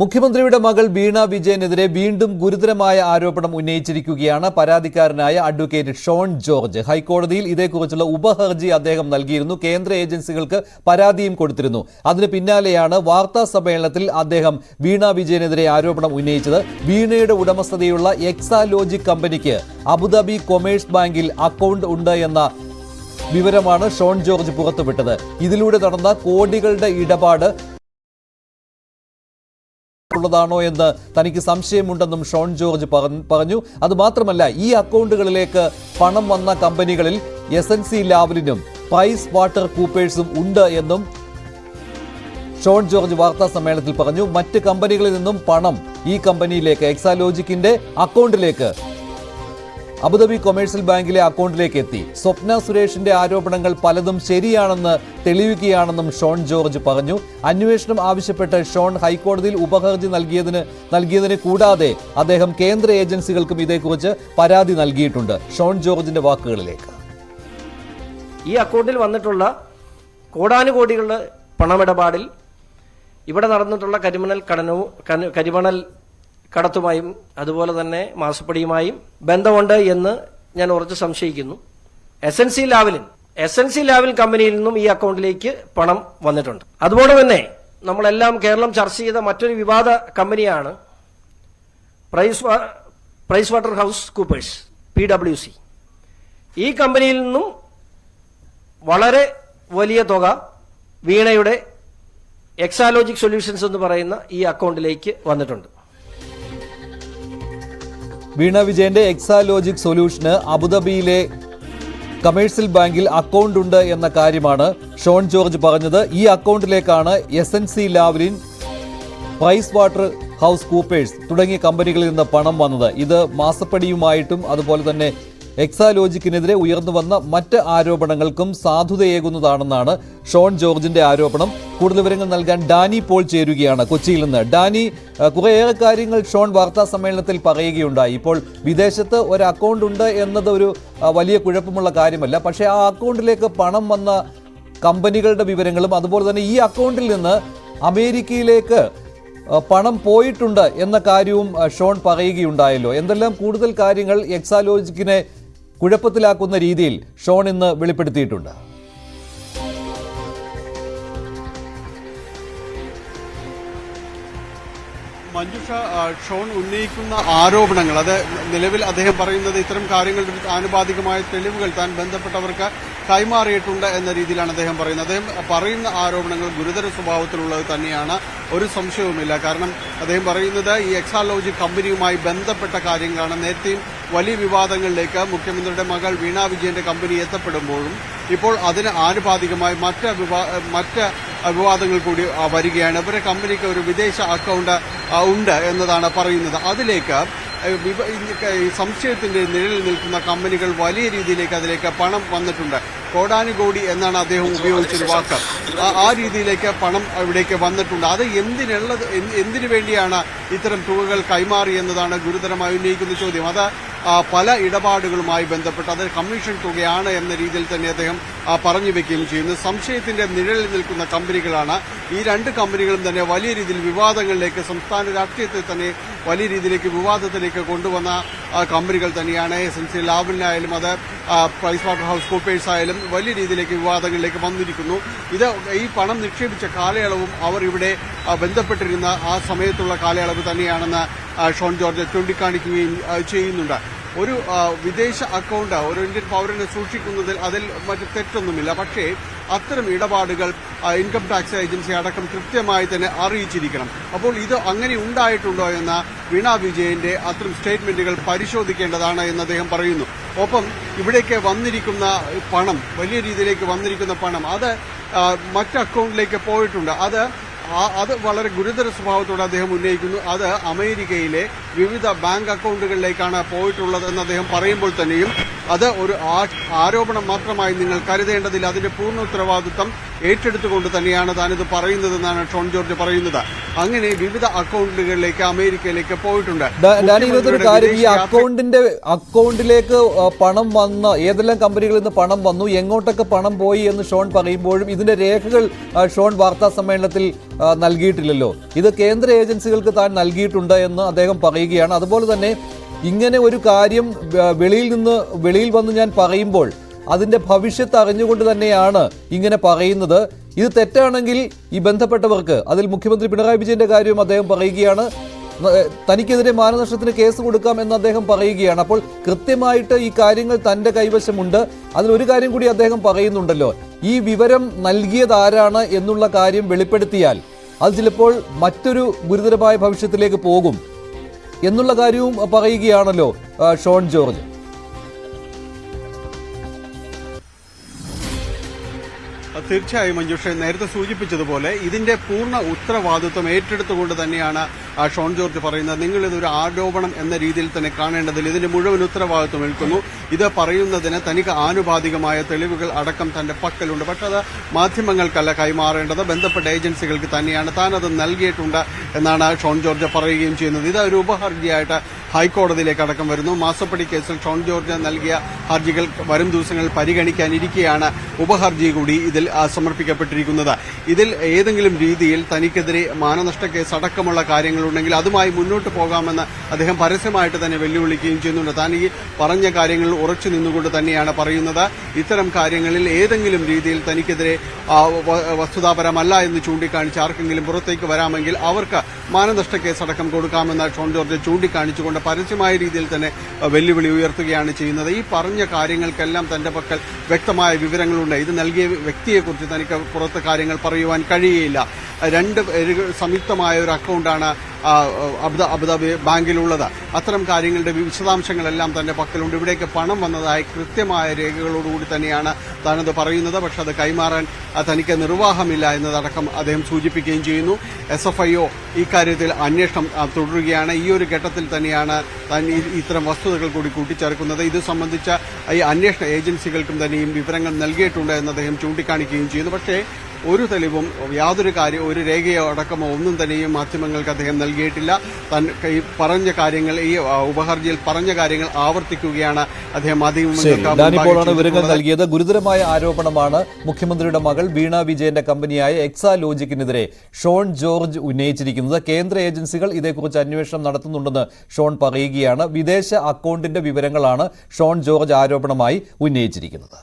മുഖ്യമന്ത്രിയുടെ മകൾ വീണ വിജയനെതിരെ വീണ്ടും ഗുരുതരമായ ആരോപണം ഉന്നയിച്ചിരിക്കുകയാണ് പരാതിക്കാരനായ അഡ്വക്കേറ്റ് ഷോൺ ജോർജ്. ഹൈക്കോടതിയിൽ ഇതേക്കുറിച്ചുള്ള ഉപഹർജി അദ്ദേഹം നൽകിയിരുന്നു. കേന്ദ്ര ഏജൻസികൾക്ക് പരാതിയും കൊടുത്തിരുന്നു. അതിന് പിന്നാലെയാണ് വാർത്താ സമ്മേളനത്തിൽ അദ്ദേഹം വീണ വിജയനെതിരെ ആരോപണം ഉന്നയിച്ചത്. വീണയുടെ ഉടമസ്ഥതയുള്ള എക്സാലോജിക് കമ്പനിക്ക് അബുദാബി കൊമേഴ്സ് ബാങ്കിൽ അക്കൗണ്ട് ഉണ്ട് എന്ന വിവരമാണ് ഷോൺ ജോർജ് പുറത്തുവിട്ടത്. ഇതിലൂടെ നടന്ന കോടികളുടെ ഇടപാട് ഉള്ളതാണോ എന്ന് തനിക്ക് സംശയമുണ്ടെന്നും ഷോൺ ജോർജ് പറ- പറഞ്ഞു. അതുമാത്രമല്ല ഈ അക്കൗണ്ടുകളിലേക്ക് പണം വന്ന കമ്പനികളിൽ എസ് എൻ സി ലാവലിനും പൈസ് വാട്ടർ കൂപ്പേഴ്സും ഉണ്ട് എന്നും ഷോൺ ജോർജ് വാർത്താ സമ്മേളനത്തിൽ പറഞ്ഞു. മറ്റ് കമ്പനികളിൽ നിന്നും പണം ഈ കമ്പനിയിലേക്ക് എക്സാലോജിക്കിന്റെ അക്കൗണ്ടിലേക്ക് അബുദാബി കൊമേഴ്സ്യൽ ബാങ്കിലെ അക്കൗണ്ടിലേക്ക് എത്തി. സ്വപ്ന സുരേഷിന്റെ ആരോപണങ്ങൾ പലതും ശരിയാണെന്ന് തെളിയിക്കുകയാണെന്നും ഷോൺ ജോർജ് പറഞ്ഞു. അന്വേഷണം ആവശ്യപ്പെട്ട് ഷോൺ ഹൈക്കോടതിയിൽ ഉപഹർജി നൽകിയതിന് നൽകിയതിന് കൂടാതെ അദ്ദേഹം കേന്ദ്ര ഏജൻസികൾക്കും ഇതേക്കുറിച്ച് പരാതി നൽകിയിട്ടുണ്ട്. ഷോൺ ജോർജിന്റെ വാക്കുകളിലേക്ക്. ഈ അക്കൗണ്ടിൽ വന്നിട്ടുള്ള കോടാനുകോടികളുടെ പണമിടപാടിൽ ഇവിടെ നടന്നിട്ടുള്ള കരിമണൽ കടനവും കരിമണൽ കടത്തുമായും അതുപോലെ തന്നെ മാസപ്പടിയുമായും ബന്ധമുണ്ട് എന്ന് ഞാൻ ഉറച്ചു സംശയിക്കുന്നു. S N C Lavalin S N C Laval കമ്പനിയിൽ നിന്നും ഈ അക്കൗണ്ടിലേക്ക് പണം വന്നിട്ടുണ്ട്. അതുപോലെ തന്നെ നമ്മളെല്ലാം കേരളം ചർച്ച ചെയ്ത മറ്റൊരു വിവാദ കമ്പനിയാണ് Price Price Waterhouse Coopers P W C ഈ കമ്പനിയിൽ നിന്നും വളരെ വലിയ തുക വീണയുടെ എക്സാലോജിക് സൊല്യൂഷൻസ് എന്ന് പറയുന്ന ഈ അക്കൗണ്ടിലേക്ക് വന്നിട്ടുണ്ട്. വീണ വിജയന്റെ എക്സാലോജിക് സൊല്യൂഷന് അബുദാബിയിലെ കമേഴ്സ്യൽ ബാങ്കിൽ അക്കൗണ്ട് ഉണ്ട് എന്ന കാര്യമാണ് ഷോൺ ജോർജ് പറഞ്ഞത്. ഈ അക്കൗണ്ടിലേക്കാണ് S N C Lavalin Price Waterhouse house Coopers തുടങ്ങിയ കമ്പനികളിൽ നിന്ന് പണം വന്നത്. ഇത് മാസപ്പടിയുമായിട്ടും അതുപോലെ തന്നെ എക്സാലോജിക്കിനെതിരെ ഉയർന്നു വന്ന മറ്റ് ആരോപണങ്ങൾക്കും സാധുതയേകുന്നതാണെന്നാണ് ഷോൺ ജോർജിന്റെ ആരോപണം. കൂടുതൽ വിവരങ്ങൾ നൽകാൻ ഡാനി പോൾ ചേരുകയാണ് കൊച്ചിയിൽ നിന്ന്. ഡാനി കുറേയേറെ കാര്യങ്ങൾ ഷോൺ വാർത്താ സമ്മേളനത്തിൽ പറയുകയുണ്ടായി. ഇപ്പോൾ വിദേശത്ത് ഒരു അക്കൗണ്ട് ഉണ്ട് എന്നത് ഒരു വലിയ കുഴപ്പമുള്ള കാര്യമല്ല. പക്ഷേ ആ അക്കൗണ്ടിലേക്ക് പണം വന്ന കമ്പനികളുടെ വിവരങ്ങളും അതുപോലെ തന്നെ ഈ അക്കൗണ്ടിൽ നിന്ന് അമേരിക്കയിലേക്ക് പണം പോയിട്ടുണ്ട് എന്ന കാര്യവും ഷോൺ പറയുകയുണ്ടായല്ലോ. എന്തെല്ലാം കൂടുതൽ കാര്യങ്ങൾ എക്സാലോജിക്കിനെ കുഴപ്പത്തിലാക്കുന്ന രീതിയിൽ ഷോൺ ഇന്ന് വെളിപ്പെടുത്തിയിട്ടുണ്ട്. മഞ്ജുഷ ഷോൺ ഉന്നയിക്കുന്ന ആരോപണങ്ങൾ അത് നിലവിൽ അദ്ദേഹം പറയുന്നത് ഇത്തരം കാര്യങ്ങളുടെ ആനുപാതികമായ തെളിവുകൾ താൻ ബന്ധപ്പെട്ടവർക്ക് കൈമാറിയിട്ടുണ്ട് എന്ന രീതിയിലാണ് അദ്ദേഹം പറയുന്നത്. അദ്ദേഹം പറയുന്ന ആരോപണങ്ങൾ ഗുരുതര സ്വഭാവത്തിലുള്ളത് തന്നെയാണ്. ഒരു സംശയവുമില്ല. കാരണം അദ്ദേഹം പറയുന്നത് ഈ എക്സാലോജി കമ്പനിയുമായി ബന്ധപ്പെട്ട കാര്യങ്ങളാണ്. നേരത്തെയും വലിയ വിവാദങ്ങളിലേക്ക് മുഖ്യമന്ത്രിയുടെ മകൾ വീണ വിജയന്റെ കമ്പനി എത്തപ്പെടുമ്പോഴും ഇപ്പോൾ അതിന് ആനുപാതികമായി മറ്റ് വിവാ മറ്റ് വിവാദങ്ങൾ കൂടി വരികയാണ്. ഇവരുടെ കമ്പനിക്ക് ഒരു വിദേശ അക്കൗണ്ട് ഉണ്ട് എന്നതാണ് പറയുന്നത്. അതിലേക്ക് സംശയത്തിന്റെ നിഴലിൽ നിൽക്കുന്ന കമ്പനികൾ വലിയ രീതിയിലേക്ക് അതിലേക്ക് പണം വന്നിട്ടുണ്ട്. കോടാനുകോടി എന്നാണ് അദ്ദേഹം ഉപയോഗിച്ചൊരു വാക്ക്. ആ- രീതിയിലേക്ക് പണം ഇവിടേക്ക് വന്നിട്ടുണ്ട്. അത് എന്തിനുള്ളത് എന്ത് എന്തിനു വേണ്ടിയാണ് ഇത്തരം തുകകൾ കൈമാറി എന്നതാണ് ഗുരുതരമായി ഉന്നയിക്കുന്ന ചോദ്യം. അത് പല ഇടപാടുകളുമായി ബന്ധപ്പെട്ട് അത് കമ്മീഷൻ തുകയാണ് എന്ന രീതിയിൽ തന്നെ അദ്ദേഹം പറഞ്ഞു വെക്കുകയും ചെയ്യുന്നു. സംശയത്തിന്റെ നിഴലിൽ നിൽക്കുന്ന കമ്പനികളാണ്. ഈ രണ്ട് കമ്പനികളും തന്നെ വലിയ രീതിയിൽ വിവാദങ്ങളിലേക്ക് സംസ്ഥാന രാഷ്ട്രീയത്തെ തന്നെ വലിയ രീതിയിലേക്ക് വിവാദത്തിലേക്ക് കൊണ്ടുവന്ന കമ്പനികൾ തന്നെയാണ്. എസ് എൻ സി ലാബിനായാലും അത് പ്രൈസ് വാട്ടർ ഹൗസ് കൂപ്പേഴ്സ് ആയാലും വലിയ രീതിയിലേക്ക് വിവാദങ്ങളിലേക്ക് വന്നിരിക്കുന്നു. ഇത് ഈ പണം നിക്ഷേപിച്ച കാലയളവും അവർ ഇവിടെ ബന്ധപ്പെട്ടിരുന്ന ആ സമയത്തുള്ള കാലയളവ് തന്നെയാണെന്ന് ഷോൺ ജോർജ് ചൂണ്ടിക്കാണിക്കുകയും ചെയ്യുന്നുണ്ട്. ഒരു വിദേശ അക്കൗണ്ട് ഒരു ഇന്ത്യൻ പൗരനെ സൂക്ഷിക്കുന്നതിൽ അതിൽ മറ്റ് തെറ്റൊന്നുമില്ല. പക്ഷേ അത്തരം ഇടപാടുകൾ ഇൻകം ടാക്സ് ഏജൻസി അടക്കം കൃത്യമായി തന്നെ അറിയിച്ചിരിക്കണം. അപ്പോൾ ഇത് അങ്ങനെ ഉണ്ടായിട്ടുണ്ടോ എന്ന വീണ വിജയന്റെ അത്തരം സ്റ്റേറ്റ്മെന്റുകൾ പരിശോധിക്കേണ്ടതാണ് എന്ന് അദ്ദേഹം പറയുന്നു. ഒപ്പം ഇവിടേക്ക് വന്നിരിക്കുന്ന പണം വലിയ രീതിയിലേക്ക് വന്നിരിക്കുന്ന പണം അത് മറ്റു അക്കൗണ്ടിലേക്ക് പോയിട്ടുണ്ട്. അത് അത് വളരെ ഗുരുതര സ്വഭാവത്തോടെ അദ്ദേഹം ഉന്നയിക്കുന്നു. അത് അമേരിക്കയിലെ വിവിധ ബാങ്ക് അക്കൗണ്ടുകളിലേക്കാണ് പോയിട്ടുള്ളതെന്ന് അദ്ദേഹം പറയുമ്പോൾ തന്നെയും അത് ഒരു ആരോപണം മാത്രമായി നിങ്ങൾ കരുതേണ്ടതില്ല. അതിന്റെ പൂർണ ഉത്തരവാദിത്വം ഏറ്റെടുത്തുകൊണ്ട് തന്നെയാണ് താനിത് പറയുന്നതെന്നാണ് ഷോൺ ജോർജ് പറയുന്നത്. അങ്ങനെ വിവിധ അക്കൗണ്ടുകളിലേക്ക് അമേരിക്കയിലേക്ക് പോയിട്ടുണ്ട്. കാര്യം ഈ അക്കൗണ്ടിന്റെ അക്കൗണ്ടിലേക്ക് പണം വന്ന ഏതെല്ലാം കമ്പനികളിൽ നിന്ന് പണം വന്നു എങ്ങോട്ടൊക്കെ പണം പോയി എന്ന് ഷോൺ പറയുമ്പോഴും ഇതിന്റെ രേഖകൾ ഷോൺ വാർത്താ സമ്മേളനത്തിൽ നൽകിയിട്ടില്ലല്ലോ. ഇത് കേന്ദ്ര ഏജൻസികൾക്ക് താൻ നൽകിയിട്ടുണ്ട് എന്ന് അദ്ദേഹം പറയുകയാണ് അതുപോലെ തന്നെ ഇങ്ങനെ ഒരു കാര്യം വെളിയിൽ നിന്ന് വെളിയിൽ വന്ന് ഞാൻ പറയുമ്പോൾ അതിന്റെ ഭവിഷ്യത്ത് അറിഞ്ഞുകൊണ്ട് തന്നെയാണ് ഇങ്ങനെ പറയുന്നത്. ഇത് തെറ്റാണെങ്കിൽ ഈ ബന്ധപ്പെട്ടവർക്ക് അതിൽ മുഖ്യമന്ത്രി പിണറായി വിജയന്റെ കാര്യവും അദ്ദേഹം പറയുകയാണ്. തനിക്കെതിരെ മാനനഷ്ടത്തിന് കേസ് കൊടുക്കാം എന്ന് അദ്ദേഹം പറയുകയാണ്. അപ്പോൾ കൃത്യമായിട്ട് ഈ കാര്യങ്ങൾ തന്റെ കൈവശമുണ്ട്. അതിലൊരു കാര്യം കൂടി അദ്ദേഹം പറയുന്നുണ്ടല്ലോ. ഈ വിവരം നൽകിയത് ആരാണ് എന്നുള്ള കാര്യം വെളിപ്പെടുത്തിയാൽ അത് ചിലപ്പോൾ മറ്റൊരു ഗുരുതരമായ ഭവിഷ്യത്തിലേക്ക് പോകും. എന്നുള്ള കാര്യവും പറയുകയാണല്ലോ ഷോൺ ജോർജ്. തീർച്ചയായും മഞ്ജുഷ നേരത്തെ സൂചിപ്പിച്ചതുപോലെ ഇതിന്റെ പൂർണ ഉത്തരവാദിത്വം ഏറ്റെടുത്തുകൊണ്ട് തന്നെയാണ് ഷോൺ ജോർജ് പറയുന്നത് നിങ്ങൾ ഇതൊരു ആരോപണം എന്ന രീതിയിൽ തന്നെ കാണേണ്ടതില്ല ഇതിന്റെ മുഴുവൻ ഉത്തരവാദിത്വം ഏൽക്കുന്നു. ഇത് പറയുന്നതിന് തനിക്ക് ആനുപാതികമായ തെളിവുകൾ അടക്കം തന്റെ പക്കലുണ്ട്. പക്ഷെ അത് മാധ്യമങ്ങൾക്കല്ല കൈമാറേണ്ടത്. ബന്ധപ്പെട്ട ഏജൻസികൾക്ക് തന്നെയാണ് താൻ അത് നൽകിയിട്ടുണ്ട് എന്നാണ് ഷോൺ ജോർജ് പറയുകയും ചെയ്യുന്നത്. ഇത് ഒരു ഉപഹർജിയായിട്ട് ഹൈക്കോടതിയിലേക്ക് അടക്കം വരുന്നു. മാസപ്പടി കേസിൽ ഷോൺ ജോർജ് നൽകിയ ഹർജികൾ വരും ദിവസങ്ങളിൽ പരിഗണിക്കാനിരിക്കെയാണ് ഉപഹർജി കൂടി ഇതിൽ സമർപ്പിക്കപ്പെട്ടിരിക്കുന്നത്. ഇതിൽ ഏതെങ്കിലും രീതിയിൽ തനിക്കെതിരെ മാനനഷ്ട കേസ് അടക്കമുള്ള കാര്യങ്ങളുണ്ടെങ്കിൽ അതുമായി മുന്നോട്ട് പോകാമെന്ന് അദ്ദേഹം പരസ്യമായിട്ട് തന്നെ വെല്ലുവിളിക്കുകയും ചെയ്യുന്നുണ്ട്. താൻ ഈ പറഞ്ഞ കാര്യങ്ങളിൽ ഉറച്ചു നിന്നുകൊണ്ട് തന്നെയാണ് പറയുന്നത്. ഇത്തരം കാര്യങ്ങളിൽ ഏതെങ്കിലും രീതിയിൽ തനിക്കെതിരെ വസ്തുതാപരമല്ല എന്ന് ചൂണ്ടിക്കാണിച്ച് ആർക്കെങ്കിലും പുറത്തേക്ക് വരാമെങ്കിൽ അവർക്ക് മാനനഷ്ട കേസ് അടക്കം കൊടുക്കാമെന്ന് ഷോൺ ജോർജ് ചൂണ്ടിക്കാണിച്ചുകൊണ്ട് പരസ്യമായ രീതിയിൽ തന്നെ വെല്ലുവിളി ഉയർത്തുകയാണ് ചെയ്യുന്നത്. ഈ പറഞ്ഞ കാര്യങ്ങൾക്കെല്ലാം തന്റെ പക്കൽ വ്യക്തമായ വിവരങ്ങളുണ്ട്. ഇത് നൽകിയ വ്യക്തിയെക്കുറിച്ച് തനിക്ക് പുറത്ത് കാര്യങ്ങൾ പറയുവാൻ കഴിയുകയില്ല രണ്ട് സംയുക്തമായ ഒരു അക്കൗണ്ടാണ് അബുദാബി ബാങ്കിലുള്ളത്. അത്തരം കാര്യങ്ങളുടെ വിശദാംശങ്ങളെല്ലാം തന്റെ പക്കലുണ്ട്. ഇവിടേക്ക് പണം വന്നതായി കൃത്യമായ രേഖകളോടുകൂടി തന്നെയാണ് താനത് പറയുന്നത്. പക്ഷെ അത് കൈമാറാൻ തനിക്ക് നിർവാഹമില്ല എന്നതടക്കം അദ്ദേഹം സൂചിപ്പിക്കുകയും ചെയ്യുന്നു. എസ് എഫ് ഐ ഒ ഇക്കാര്യത്തിൽ അന്വേഷണം തുടരുകയാണ്. ഈ ഒരു ഘട്ടത്തിൽ തന്നെയാണ് താൻ ഇത്തരം വസ്തുതകൾ കൂടി കൂട്ടിച്ചേർക്കുന്നത്. ഇത് സംബന്ധിച്ച ഈ അന്വേഷണ ഏജൻസികൾക്കും തന്നെയും വിവരങ്ങൾ നൽകിയിട്ടുണ്ട് എന്ന് അദ്ദേഹം ചൂണ്ടിക്കാണിക്കുകയും ചെയ്യുന്നു. പക്ഷേ ഒരു തെളിവും യാതൊരു കാര്യം ഒരു രേഖയോ അടക്കമോ ഒന്നും തന്നെയും മാധ്യമങ്ങൾക്ക് അദ്ദേഹം നൽകിയിട്ടില്ല. തൻ ഈ പറഞ്ഞ കാര്യങ്ങൾ ഈ ഉപഹർജിയിൽ പറഞ്ഞ കാര്യങ്ങൾ ആവർത്തിക്കുകയാണ് അദ്ദേഹം മാധ്യമങ്ങൾക്ക് വിവരങ്ങൾ നൽകിയത്. ഗുരുതരമായ ആരോപണമാണ് മുഖ്യമന്ത്രിയുടെ മകൾ വീണ വിജയന്റെ കമ്പനിയായ എക്സാ ലോജിക്കിനെതിരെ ഷോൺ ജോർജ് ഉന്നയിച്ചിരിക്കുന്നത്. കേന്ദ്ര ഏജൻസികൾ ഇതേക്കുറിച്ച് അന്വേഷണം നടത്തുന്നുണ്ടെന്ന് ഷോൺ പറയുകയാണ്. വിദേശ അക്കൗണ്ടിന്റെ വിവരങ്ങളാണ് ഷോൺ ജോർജ് ആരോപണമായി ഉന്നയിച്ചിരിക്കുന്നത്.